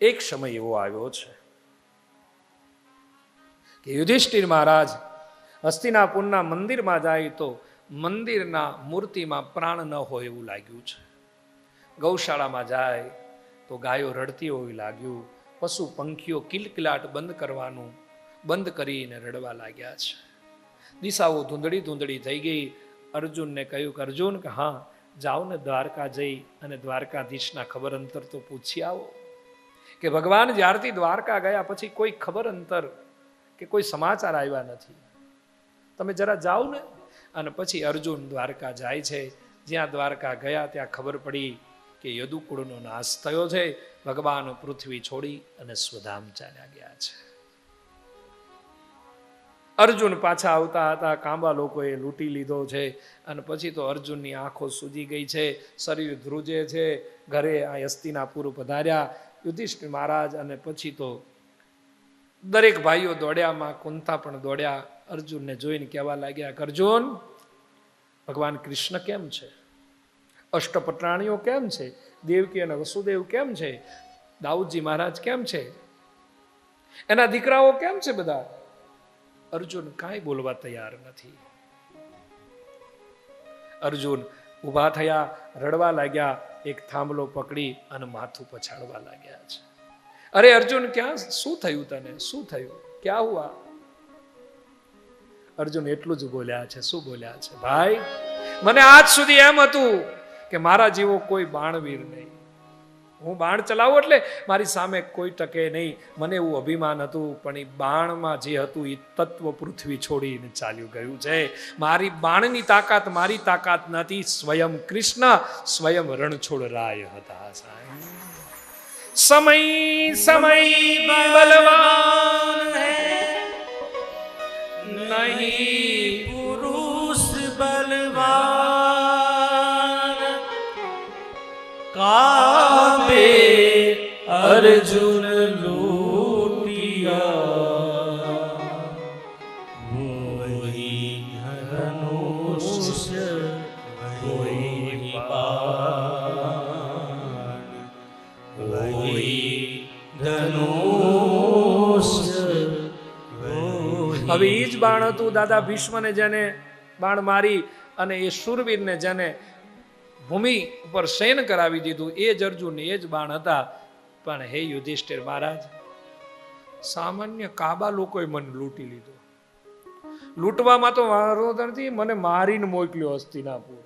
એક સમય એવો આવ્યો છે કે યુધિષ્ઠિર મહારાજ હસ્તિનાપુરના મંદિરમાં જાય તો મંદિરના મૂર્તિમાં પ્રાણ ન હોય એવું લાગ્યું છે. ગૌશાળામાં જાય તો ગાયો રડતી હોય લાગ્યું. પશુ પંખીઓ કિલકિલાટ બંધ કરવાનું બંધ કરીને રડવા લાગ્યા છે. દિશાઓ ધૂંધળી ધૂંધળી થઈ ગઈ. અર્જુનને કહ્યું કે, અર્જુન, કે હા, જાઓ ને દ્વારકા જઈ અને દ્વારકાધીશના ખબર અંતર તો પૂછી આવો. કે ભગવાન જ્યારથી દ્વારકા ગયા પછી કોઈ ખબર અંતર કે કોઈ સમાચાર આવ્યા નથી. તમે જરા જાઓ ને અને પછી અર્જુન દ્વારકા જાય છે. જ્યાં દ્વારકા ગયા ત્યાં ખબર પડી કે યદુકુળનો નાશ થયો છે. ભગવાન પૃથ્વી છોડી અને સ્વધામ ચાલ્યા ગયા છે. અર્જુન પાછા આવતા હતા. કાંબા લોકોએ લૂંટી લીધો છે અને પછી તો અર્જુનની આંખો સૂજી ગઈ છે. શરીર ધ્રુજે છે. ઘરે આ હસ્તિનાપુર પધાર્યા. યુધિષ્ઠિર મહારાજ અને પછી તો દરેક ભાઈઓ દોડ્યામાં કુંતા પણ દોડ્યા, અર્જુનને જોઈને કહેવા લાગ્યા, અર્જુન, ભગવાન કૃષ્ણ કેમ છે? અષ્ટપટરાણીઓ કેમ છે? દેવકી અને વસુદેવ કેમ છે? દાઉદજી મહારાજ કેમ છે? એના દીકરાઓ કેમ છે બધા? અર્જુન કાંઈ બોલવા તૈયાર નથી. અર્જુન ઊભા થયા, રડવા લાગ્યા એક થાંભલો પકડી અને માથું પછાડવા લાગ્યા છે. અરે અર્જુન, ક્યાં? શું થયું તને? શું થયું? ક્યાં હુઆ? અર્જુન એટલું જ બોલ્યા છે, શું બોલ્યા છે? ભાઈ, મને આજ સુધી એમ હતું કે મારા જેવો કોઈ બાણવીર નહીં. હું બાણ ચલાવું એટલે મારી સામે કોઈ ટકે નહીં. મને એવું અભિમાન હતું, પણ એ બાણમાં જે હતું, એ તત્વ પૃથ્વી છોડીને ચાલ્યું ગયું છે. મારી બાણની તાકાત મારી તાકાત નથી. સ્વયં કૃષ્ણ, સ્વયં રણછોડ રાય હતા સાહેબ. સમય સમય બલવાન નહીં અર્જુન હવે એ જ બાણ હતું, દાદા ભીષ્મને જેને બાણ મારી અને એ શૂરવીરને જેને ભૂમિ ઉપર શયન કરાવી દીધું, એ જ અર્જુન એ જ બાણ હતા. પણ હે યુધિષ્ઠિર મહારાજ, સામાન્ય કાબા લોકોએ મને લૂંટી લીધો. લૂંટવામાં તો વારો નથી, મને મારીને મોકલ્યો હસ્તિનાપુર.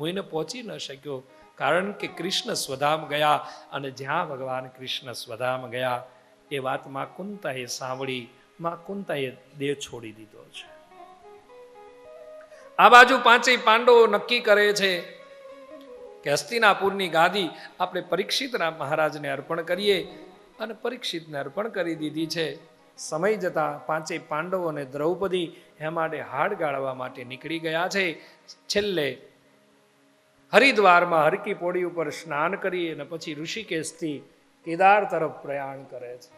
હું એને પહોંચી ન શક્યો, કારણ કે કૃષ્ણ સ્વધામ ગયા અને જ્યાં ભગવાન કૃષ્ણ સ્વધામ ગયા, એ વાતમાં કુંતાએ સાંભળી, માં કુંતાએ દેહ છોડી દીધો છે. આ બાજુ પાંચેય પાંડવો નક્કી કરે છે કે હસ્તિનાપુરની ગાદી આપણે પરીક્ષિત મહારાજને અર્પણ કરીએ અને પરીક્ષિતને અર્પણ કરી દીધી છે. સમય જતા પાંચેય પાંડવો અને દ્રૌપદી હેમાડે હાડ ગાળવા માટે નીકળી ગયા છે. છેલ્લે હરિદ્વારમાં હરકી પોડી ઉપર સ્નાન કરી અને પછી ઋષિકેશથી કેદાર તરફ પ્રયાણ કરે છે.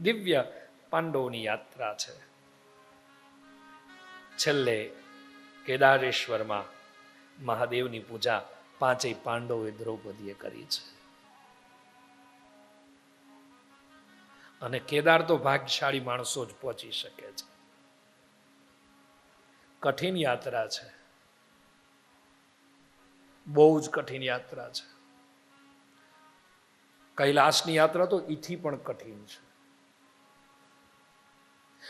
દિવ્ય પાંડવોની યાત્રા છે. છેલ્લે કેદારેશ્વરમાં મહાદેવની પૂજા પાંચેય પાંડવોએ દ્રૌપદીએ કરી છે. અને કેદાર તો ભાગ્યશાળી માણસો જ પહોંચી શકે છે. કઠિન યાત્રા છે. બહુ જ કઠિન યાત્રા છે. કૈલાસની યાત્રા તો ઈથી પણ કઠિન છે.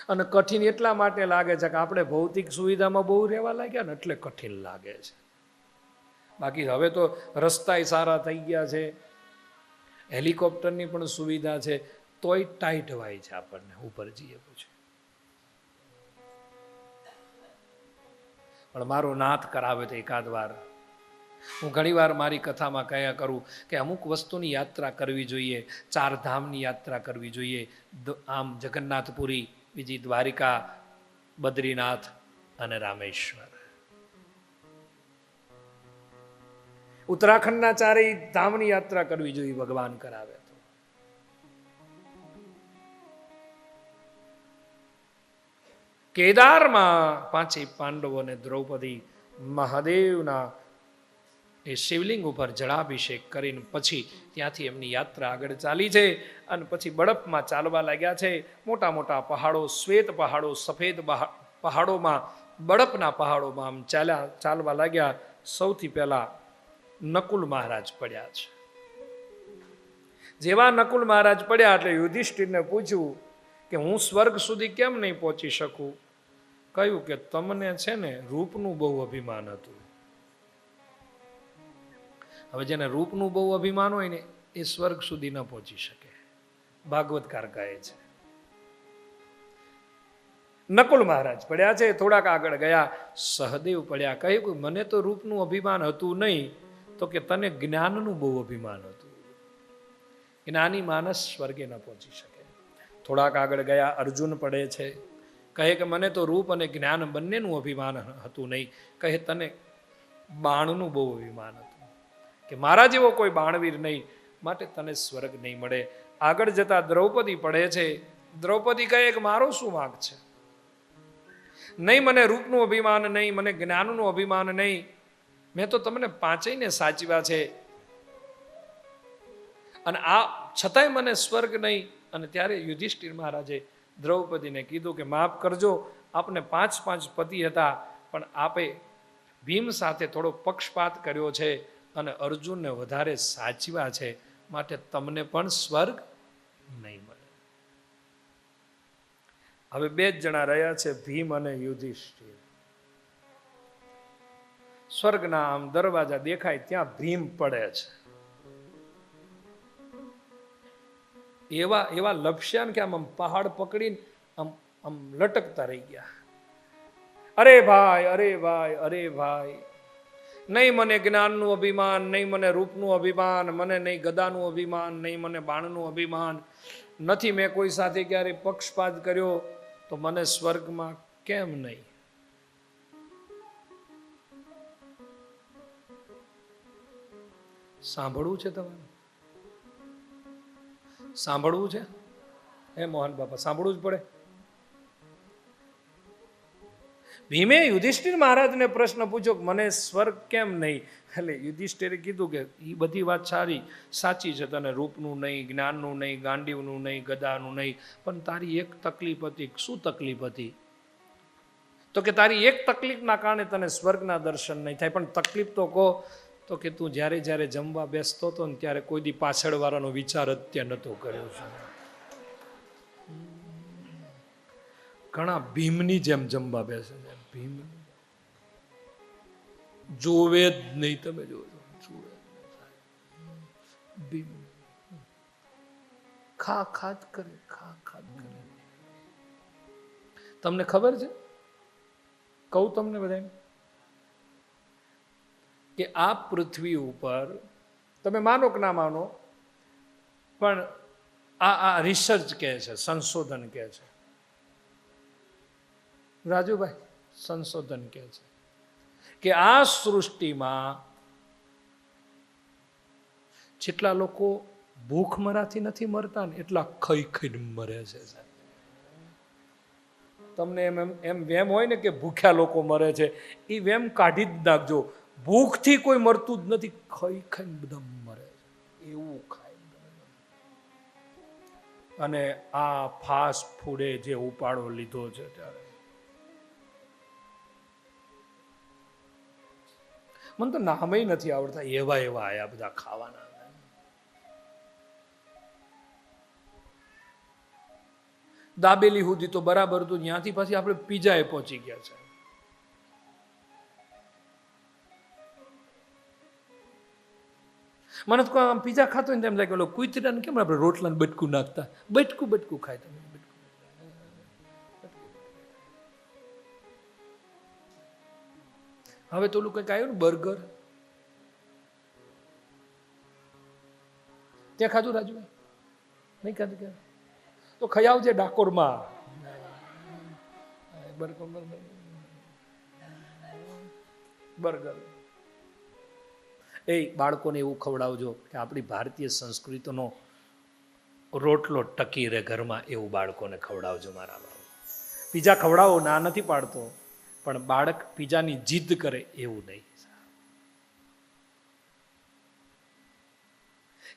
અને કઠિન એટલા માટે લાગે છે કે આપણે ભૌતિક સુવિધામાં બહુ રહેવા લાગ્યા ને એટલે કઠિન લાગે છે. બાકી હવે તો રસ્તાય સારા થઈ ગયા છે. હેલિકોપ્ટરની પણ સુવિધા છે. તોય ટાઈટ વાય છે આપણને, ઉપર જઈએ પછી. પણ મારો નાથ કરાવે તો એકાદ વાર હું ઘણીવાર મારી કથામાં કયા કરું કે અમુક વસ્તુની યાત્રા કરવી જોઈએ, ચાર ધામની યાત્રા કરવી જોઈએ. આમ જગન્નાથપુરી, બીજી દ્વારિકા, બદ્રીનાથ અને રામેશ્વર. ઉત્તરાખંડના ચારેય ધામની યાત્રા કરવી જોઈએ ભગવાન કરાવે તો. કેદારમાં પાંચે પાંડવો અને દ્રૌપદી મહાદેવના એ શિવલિંગ ઉપર જળાભિષેક કરીને પછી ત્યાંથી એમની યાત્રા આગળ ચાલી છે અને પછી બળપમાં ચાલવા લાગ્યા છે. મોટા મોટા પહાડો, શ્વેત પહાડો, સફેદ પહા- પહાડોમાં, બળપના પહાડોમાં આમ ચાલ્યા, ચાલવા લાગ્યા. સૌથી પહેલા નકુલ મહારાજ પડ્યા છે. જેવા નકુલ મહારાજ પડ્યા એટલે યુધિષ્ઠિરને પૂછ્યું કે હું સ્વર્ગ સુધી કેમ નહીં પહોંચી શકું? કહ્યું કે તમને છે ને રૂપનું બહુ અભિમાન હતું. હવે જેને રૂપનું બહુ અભિમાન હોય ને એ સ્વર્ગ સુધી ન પહોંચી શકે. ભાગવતકાર કહે છે. નકુલ મહારાજ પડ્યા છે, થોડાક આગળ ગયા, સહદેવ પડ્યા, કહ્યું કે મને તો રૂપનું અભિમાન હતું નહીં તો કે તને જ્ઞાનનું બહુ અભિમાન હતું. જ્ઞાની માનસ સ્વર્ગે ન પહોંચી શકે. થોડાક આગળ ગયા, અર્જુન પડે છે. કહે કે મને તો રૂપ અને જ્ઞાન બંનેનું અભિમાન હતું નહીં. કહે તને બાણનું બહુ અભિમાન હતું. કે મારા જેવો કોઈ બાણવીર નહીં, માટે તને સ્વર્ગ નહીં મળે. આગળ જતા દ્રૌપદી પડે છે. દ્રૌપદી કહે કે મારો શું વાંક છે? નહીં, મને રૂપનું અભિમાન નહીં, મને જ્ઞાનનું અભિમાન નહીં. મેં તો તમને પાંચેયને સાચવ્યા છે. અને આ છતાંય મને સ્વર્ગ નહીં. અને ત્યારે યુધિષ્ઠિર મહારાજે દ્રૌપદીને કીધું કે માફ કરજો, આપને પાંચ પાંચ પતિ હતા, પણ આપે ભીમ સાથે થોડો પક્ષપાત કર્યો છે અને અર્જુનને વધારે સાચવ્યા છે. માટે તમને પણ સ્વર્ગ નહીં મળે. હવે બે જ જણા રહ્યા છે, ભીમ અને યુધિષ્ઠિર. સ્વર્ગના આમ દરવાજા દેખાય ત્યાં ભીમ પડે છે. એવા એવા લપસ્યા ને કે આમ આમ પહાડ પકડીને આમ આમ લટકતા રહી ગયા. અરે ભાઈ અરે ભાઈ અરે ભાઈ. નહીં મને જ્ઞાનનું અભિમાન, નહીં મને રૂપનું અભિમાન, મને નહીં ગદાનું અભિમાન, નહીં મને બાણનું અભિમાન. નથી મેં કોઈ સાથે ક્યારેય પક્ષપાત કર્યો તો મને સ્વર્ગમાં કેમ નહીં? સાંભળવું છે તમારે? સાંભળવું છે? હે મોહન બાપા, સાંભળવું જ પડે. ભીમે યુધિષ્ઠિર મહારાજને પ્રશ્ન પૂછ્યો કે મને સ્વર્ગ કેમ નહીં? એટલે યુધિષ્ઠિરે કીધું કે એ બધી વાત સારી, સાચી છે, તને રૂપનું નહીં, જ્ઞાનનું નહીં, ગાંડીવનું નહીં, ગદાનું નહીં, પણ તારી એક તકલીફ હતી. શું તકલીફ હતી? તો કે તારી એક તકલીફના કારણે તને સ્વર્ગના દર્શન નહીં થાય, પણ તકલીફ તો કહો તો કે તું જ્યારે જ્યારે જમવા બેસતો હતો ને ત્યારે કોઈ દી પાછળવાળાનો વિચાર અત્યારે નહોતો કર્યો છે. ઘણા ભીમની જેમ જમવા બેસે છે. ભીમ જોવે જ નહીં તમે જોજો જોવે ખા ખાત કરે, ખા ખાત કરે. તમને ખબર છે? કહું તમને બધાને. કે આ પૃથ્વી ઉપર, તમે માનો કે ના માનો, પણ આ આ રિસર્ચ કહે છે, સંશોધન કહે છે રાજુભાઈ, સંશોધન કહે છે કે આ સૃષ્ટિમાં જેટલા લોકો ભૂખમરાથી નથી મરતા ને એટલા ખઈ ખઈને મરે છે. તમને એમ એમ એમ વેમ હોય ને કે ભૂખ્યા લોકો મરે છે, એ વેમ કાઢી જ નાખજો ભૂખથી કોઈ મરતું જ નથી, ખાઈ ખાઈને બધા મરે એવું ખાય અને આ ફાસ્ટ ફૂડે જે ઉપાડો લીધો છે ત્યારે. મને તો નામે નથી આવડતા, એવા એવા આયા બધા ખાવાના. દાબેલી સુધી તો બરાબર હતું, ત્યાંથી પછી આપણે પીઝાએ પહોંચી ગયા છે. મને તો આમ પીઝા ખાતો હોય ને તેમ લાગે, ઓલો કૂતરાને કેમ આપણે રોટલાને બટકું નાખતા? બટકું બટકું ખાય તમે. હવે તો ઓલું કંઈક આવ્યું ને, બર્ગર. ત્યાં ખાધું રાજુભાઈ? નહીં ખાધું કે તો ખાઈ આવજે ડાકોરમાં. બર્ગર. બર્ગર. એ બાળકોને એવું ખવડાવજો કે આપણી ભારતીય સંસ્કૃતિનો રોટલો ટકી રહે ઘરમાં એવું બાળકોને ખવડાવજો મારા બાબુ પીઝા ખવડાવો, ના નથી પાડતો, પણ બાળક પીઝાની જીદ કરે એવું નહીં.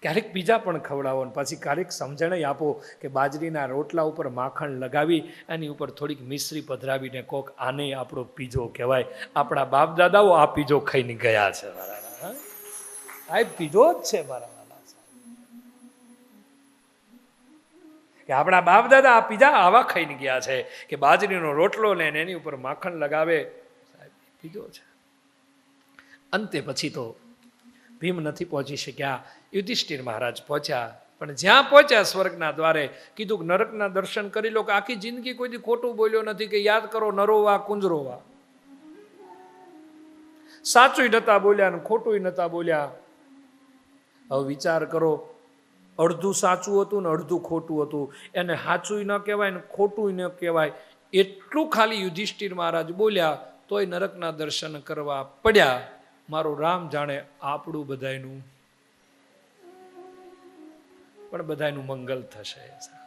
ક્યારેક પીઝા પણ ખવડાવો ને પછી ક્યારેક સમજણ આપો કે બાજરીના રોટલા ઉપર માખણ લગાવી, એની ઉપર થોડીક મિશ્રી પધરાવીને કોક આને આપણો પીજો કહેવાય. આપણા બાપ દાદાઓ આ પીજો ખાઈને ગયા છે મારા એક પીજો જ છે મારા કે આપણા બાપ દાદા આ પીધા આવા ખાઈને ગયા છે કે બાજરીનો રોટલો ને એની ઉપર માખણ લગાવે. સાહેબ પીધો છે. અંતે પછી તો ભીમ નથી પહોંચી શક્યા. યુધિષ્ઠિર મહારાજ પહોંચ્યા. પણ જ્યાં પહોંચ્યા સ્વર્ગના દ્વારે કીધું કે નરકના દર્શન કરી લો કે આખી જિંદગી કોઈ દી ખોટું બોલ્યો નથી કે યાદ કરો નરોવા, કુંજરોવા. સાચું નતા બોલ્યા ને ખોટું નતા બોલ્યા. હવે વિચાર કરો, અડધું સાચું હતું ને અડધું ખોટું હતું. એને સાચું ન કહેવાય ને ખોટું ન કહેવાય. એટલું ખાલી યુધિષ્ઠિર મહારાજ બોલ્યા, તોય નરકના દર્શન કરવા પડ્યા. મારું રામ જાણે આપણું બધાયનું. પણ બધાયનું મંગલ થશે